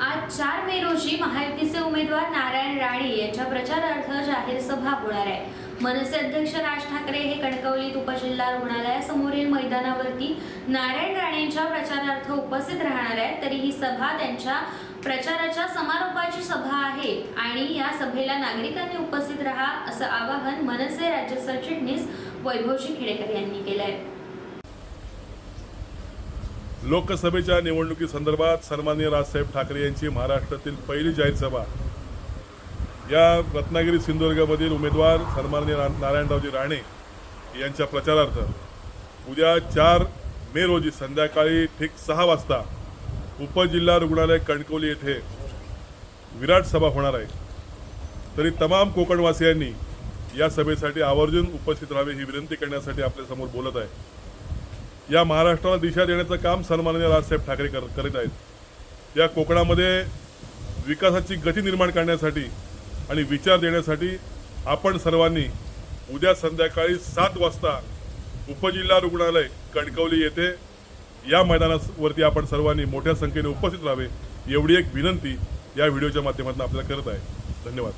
आज चार मे रोजी महायुतीचे उमेदवार नारायण राणे यांच्या प्रचारार्थ जाहीर सभा होणार आहे. मनसे अध्यक्ष राज ठाकरे हे कणकवलीत उपजिल्हा रुग्णालयासमोरील मैदानावरती नारायण राणेंच्या प्रचारार्थ उपस्थित राहणार आहेत. तरी ही सभा त्यांच्या प्रचाराच्या समारोपाची सभा आहे आणि या सभेला नागरिकांनी उपस्थित राहा असं आवाहन मनसे राज्य सरचिटणीस वैभवजी खेडेकर यांनी केलं आहे लोकसभेच्या निवडणुकीसंदर्भात सन्माननीय राजसाहेब ठाकरे यांची महाराष्ट्रातील पहिली जाहीर सभा. या रत्नागिरी सिंधुदुर्गमधील उमेदवार सन्माननीय रा- नारायणरावजी राणे यांच्या प्रचारार्थ उद्या चार मे रोजी संध्याकाळी ठीक सहा वाजता उपजिल्हा रुग्णालय कणकवली येथे विराट सभा होणार आहे. तरी तमाम कोकणवासियांनी या सभेसाठी आवर्जून उपस्थित राहावे ही विनंती करण्यासाठी आपल्यासमोर बोलत आहे. या महाराष्ट्राला दिशा देण्याचं काम सन्माननीय राजसाहेब ठाकरे कर करीत आहेत. या कोकणामध्ये विकासाची गती निर्माण करण्यासाठी आणि विचार देण्यासाठी आपण सर्वांनी उद्या संध्याकाळी सात वाजता उपजिल्हा रुग्णालय कणकवली येथे या मैदानावरती आपण सर्वांनी मोठ्या संख्येने उपस्थित राहावे एवढी एक विनंती या व्हिडिओच्या माध्यमातून आपल्याला करत आहे. धन्यवाद.